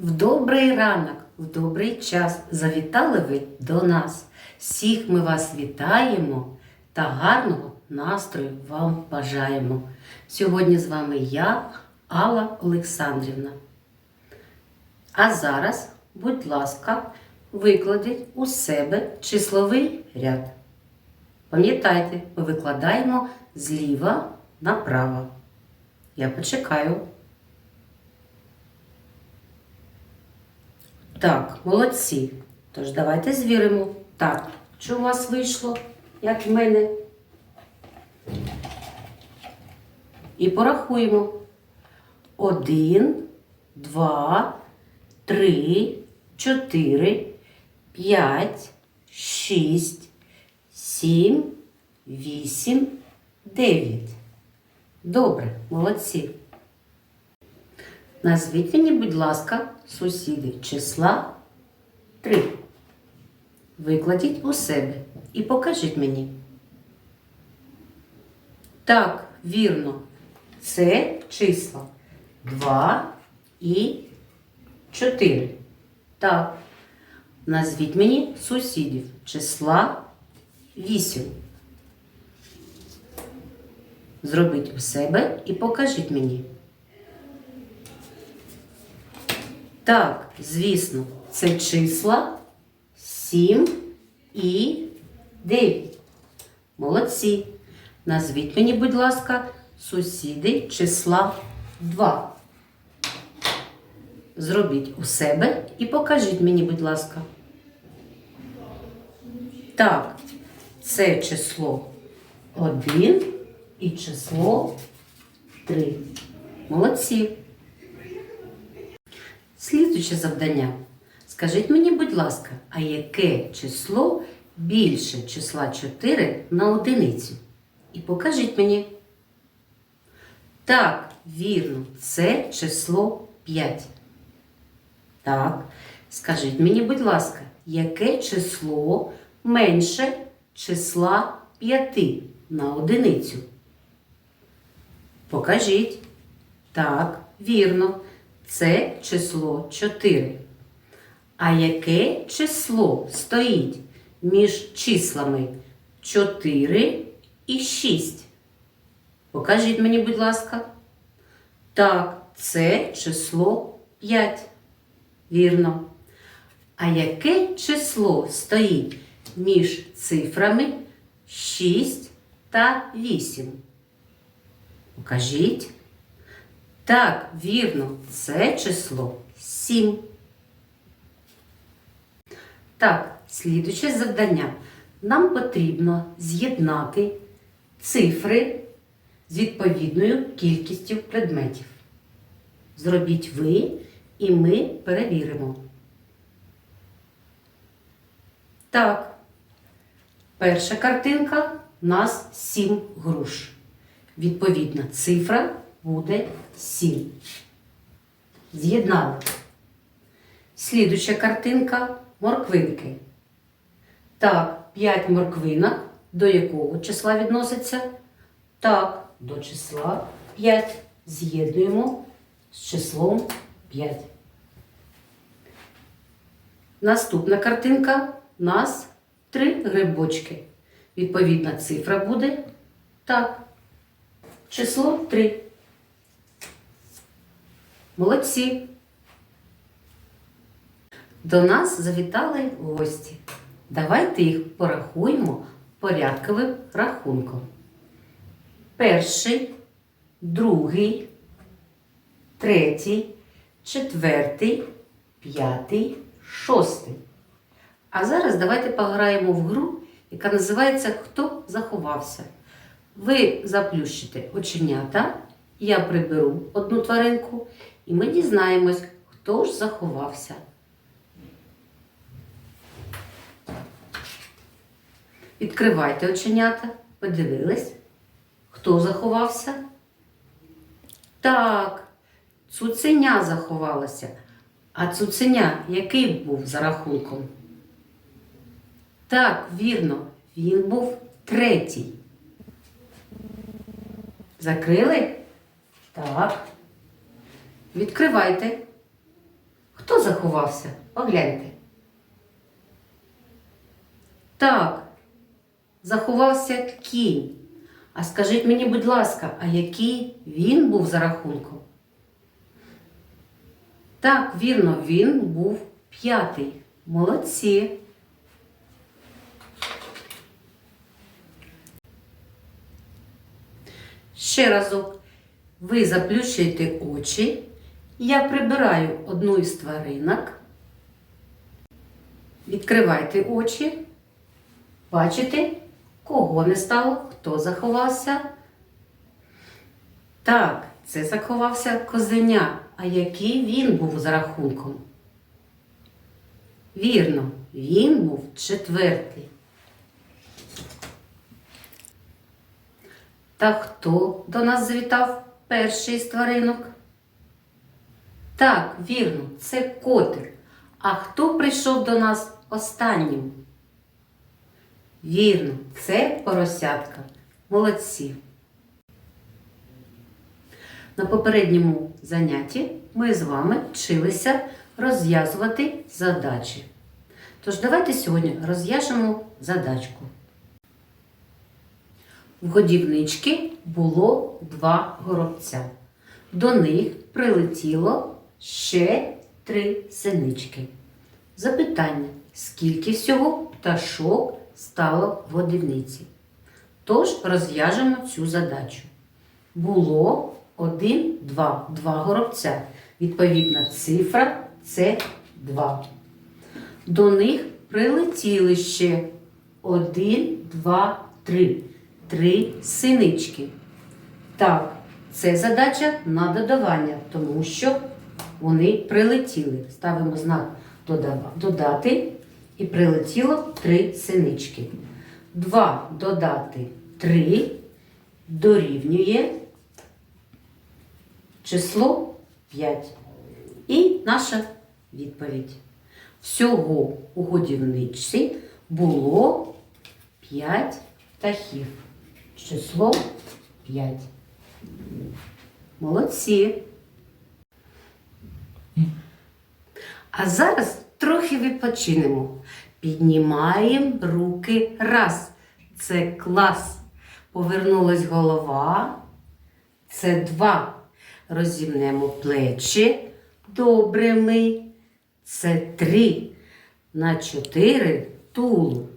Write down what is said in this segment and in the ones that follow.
В добрий ранок, в добрий час завітали ви до нас. Всіх ми вас вітаємо та гарного настрою вам бажаємо. Сьогодні з вами я, Алла Олександрівна. А зараз, будь ласка, викладіть у себе числовий ряд. Пам'ятайте, ми викладаємо зліва направо. Я почекаю. Так, молодці. Тож давайте звіримо. Так, що у вас вийшло, як в мене? І порахуємо. Один, два, три, чотири, п'ять, шість, сім, вісім, дев'ять. Добре, молодці. Назвіть мені, будь ласка, сусіди числа 3. Викладіть у себе і покажіть мені. Так, вірно. Це числа 2 і 4. Так. Назвіть мені сусідів числа 8. Зробіть у себе і покажіть мені. Так, звісно, це числа 7 і 9. Молодці. Назвіть мені, будь ласка, сусіди числа 2. Зробіть у себе і покажіть мені, будь ласка. Так, це число 1 і число 3. Молодці. Слідуюче завдання. Скажіть мені, будь ласка, а яке число більше числа 4 на одиницю? І покажіть мені. Так, вірно, це число 5. Так, скажіть мені, будь ласка, яке число менше числа 5 на одиницю? Покажіть. Так, вірно. Це число 4. А яке число стоїть між числами 4 і 6? Покажіть мені, будь ласка. Так, це число 5. Вірно. А яке число стоїть між цифрами 6 та 8? Покажіть. Так, вірно, це число 7. Так, слідуче завдання. Нам потрібно з'єднати цифри з відповідною кількістю предметів. Зробіть ви і ми перевіримо. Так, перша картинка у нас 7 груш. Відповідна цифра буде 7. З'єднали. Слідуча картинка морквинки. Так, 5 морквинок. До якого числа відноситься? Так, до числа 5. З'єднуємо з числом 5. Наступна картинка у нас 3 грибочки. Відповідна цифра буде так. Число 3. Молодці. До нас завітали гості. Давайте їх порахуємо порядковим рахунком. Перший, другий, третій, четвертий, п'ятий, шостий. А зараз давайте пограємо в гру, яка називається Хто заховався. Ви заплющите оченята, я приберу одну тваринку, і ми дізнаємось, хто ж заховався. Відкривайте оченята, подивились, хто заховався? Так, цуценя заховалося. А цуценя який був за рахунком? Так, вірно, він був третій. Закрили? Так. Відкривайте. Хто заховався? Погляньте. Так, заховався кінь. А скажіть мені, будь ласка, а який він був за рахунком? Так, вірно, він був п'ятий. Молодці. Ще разок. Ви заплющуєте очі. Я прибираю одну із тваринок. Відкривайте очі. Бачите, кого не стало, хто заховався? Так, це заховався козеня. А який він був за рахунком? Вірно, він був четвертий. Та хто до нас завітав перший з тваринок? Так, вірно, це котик. А хто прийшов до нас останнім? Вірно, це поросятка. Молодці. На попередньому занятті ми з вами вчилися розв'язувати задачі. Тож давайте сьогодні розв'яжемо задачку. В годівнички було два горобця. До них прилетіло ще три синички. Запитання: скільки всього пташок стало в годівниці? Тож розв'яжемо цю задачу. Було один, два, два горобця. Відповідна цифра це два. До них прилетіли ще один, два, три. Три синички. Так, це задача на додавання, тому що вони прилетіли. Ставимо знак додати і прилетіло три синички. Два додати три дорівнює число 5. І наша відповідь. Всього у годівничці було 5 птахів. Число 5. Молодці. А зараз трохи відпочинемо. Піднімаємо руки раз. Це клас. Повернулась голова. Це два. Розімнемо плечі. Добре ми. Це три. На чотири тулу.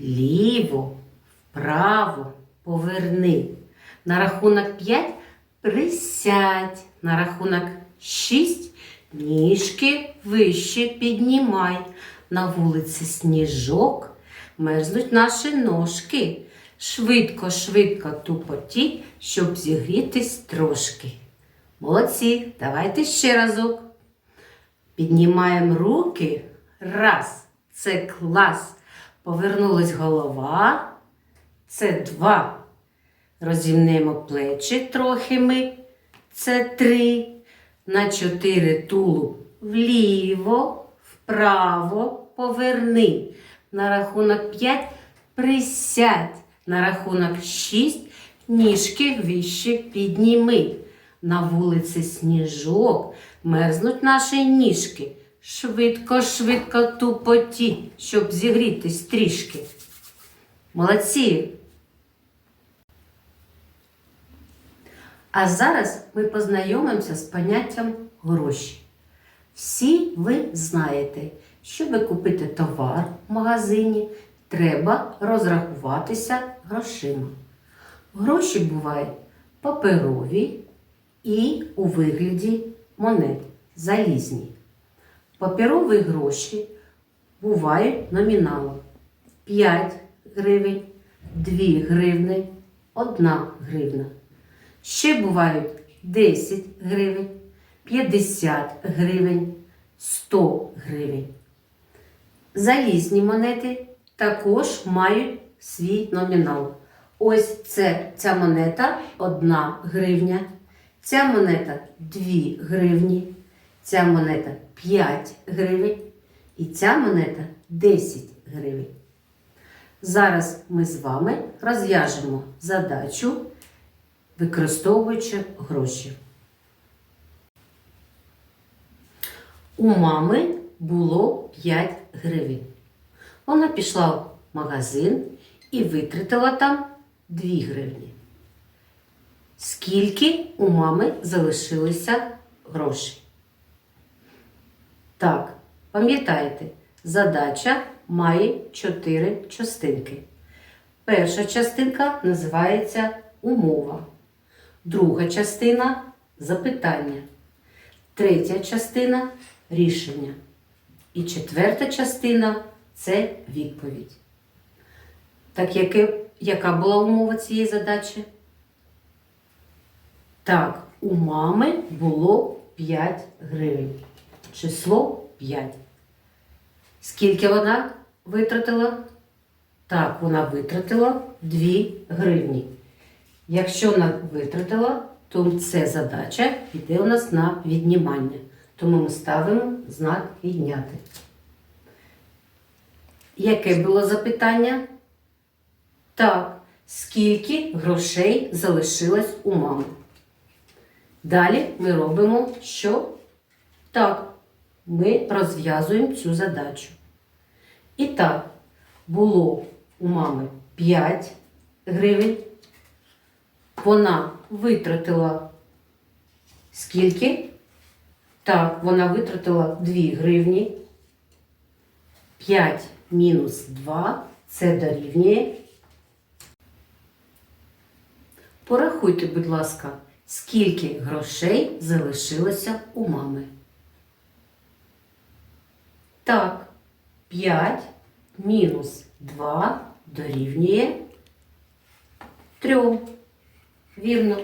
Ліво, вправо, поверни. На рахунок 5 присядь. На рахунок 6 ніжки вище піднімай. На вулиці сніжок мерзнуть наші ножки. Швидко, швидко тупотіть, щоб зігрітись трошки. Молодці, давайте ще разок. Піднімаємо руки. Раз. Це клас. Повернулась голова. Це два. Розімнемо плечі трохи ми. Це три. На чотири тулуб вліво, вправо, поверни. На рахунок п'ять присядь. На рахунок шість ніжки вище підніми. На вулиці сніжок мерзнуть наші ніжки. Швидко, швидко тупотіть, щоб зігрітись трішки. Молодці! А зараз ми познайомимося з поняттям гроші. Всі ви знаєте, щоб купити товар в магазині, треба розрахуватися грошима. Гроші бувають паперові і у вигляді монет залізні. Паперові гроші бувають номіналом 5 гривень, 2 гривни, 1 гривна. Ще бувають 10 гривень, 50 гривень, 100 гривень. Залізні монети також мають свій номінал. Ось це ця монета 1 гривня, ця монета 2 гривні, ця монета 5 гривень і ця монета 10 гривень. Зараз ми з вами розв'яжемо задачу, використовуючи гроші. У мами було 5 гривень. Вона пішла в магазин і витратила там 2 гривні. Скільки у мами залишилося грошей? Так, пам'ятаєте, задача має 4 частинки. Перша частинка називається умова. Друга частина запитання. Третя частина рішення. І четверта частина це відповідь. Так яке, яка була умова цієї задачі? Так, у мами було 5 гривень. Число 5. Скільки вона витратила? Так, вона витратила 2 гривні. Якщо вона витратила, то це задача йде у нас на віднімання. Тому ми ставимо знак відняти. Яке було запитання? Так, скільки грошей залишилось у мами? Далі ми робимо що? Так, ми розв'язуємо цю задачу. І так, було у мами 5 гривень. Вона витратила скільки? Так, вона витратила 2 гривні. 5 мінус 2 це дорівнює. Порахуйте, будь ласка, скільки грошей залишилося у мами. Так, 5 мінус 2 дорівнює 3. Вірно.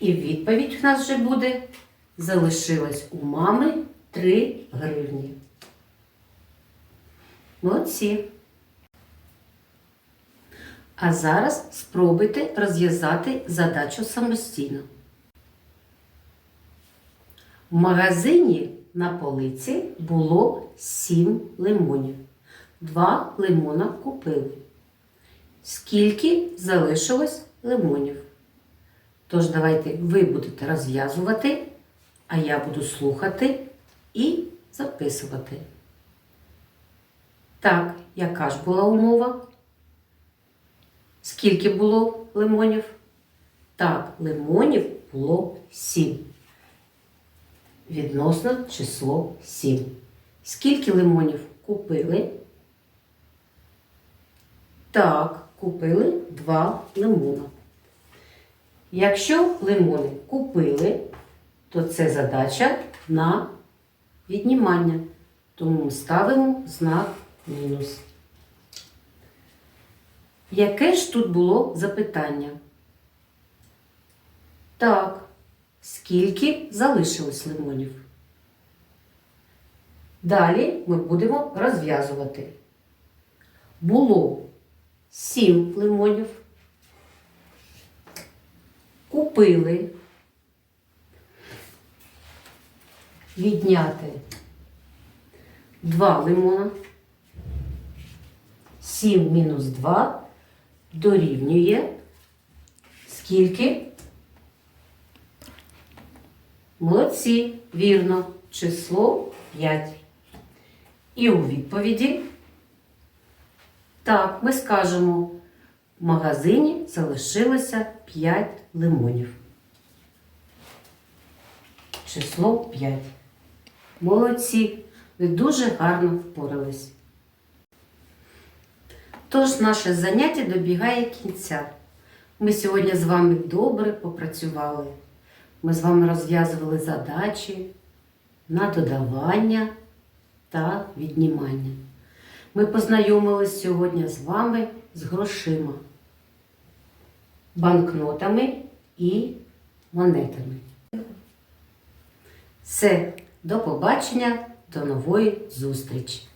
І відповідь в нас вже буде залишилось у мами 3 гривні. Молодці. А зараз спробуйте розв'язати задачу самостійно. В магазині на полиці було 7 лимонів. Два лимона купили. Скільки залишилось лимонів? Тож давайте ви будете розв'язувати, а я буду слухати і записувати. Так, яка ж була умова? Скільки було лимонів? Так, лимонів було 7. Відносно число 7. Скільки лимонів купили? Так, купили 2 лимона. Якщо лимони купили, то це задача на віднімання. Тому ми ставимо знак мінус. Яке ж тут було запитання? Так, скільки залишилось лимонів? Далі ми будемо розв'язувати. Було 7 лимонів. Купили. Відняти 2 лимона. 7 мінус 2 дорівнює скільки? Молодці, вірно, число 5. І у відповіді, так, ми скажемо, в магазині залишилося 5 лимонів. Число 5. Молодці, ви дуже гарно впорались. Тож наше заняття добігає кінця. Ми сьогодні з вами добре попрацювали. Ми з вами розв'язували задачі на додавання та віднімання. Ми познайомились сьогодні з вами з грошима, банкнотами і монетами. Все, до побачення, до нової зустрічі!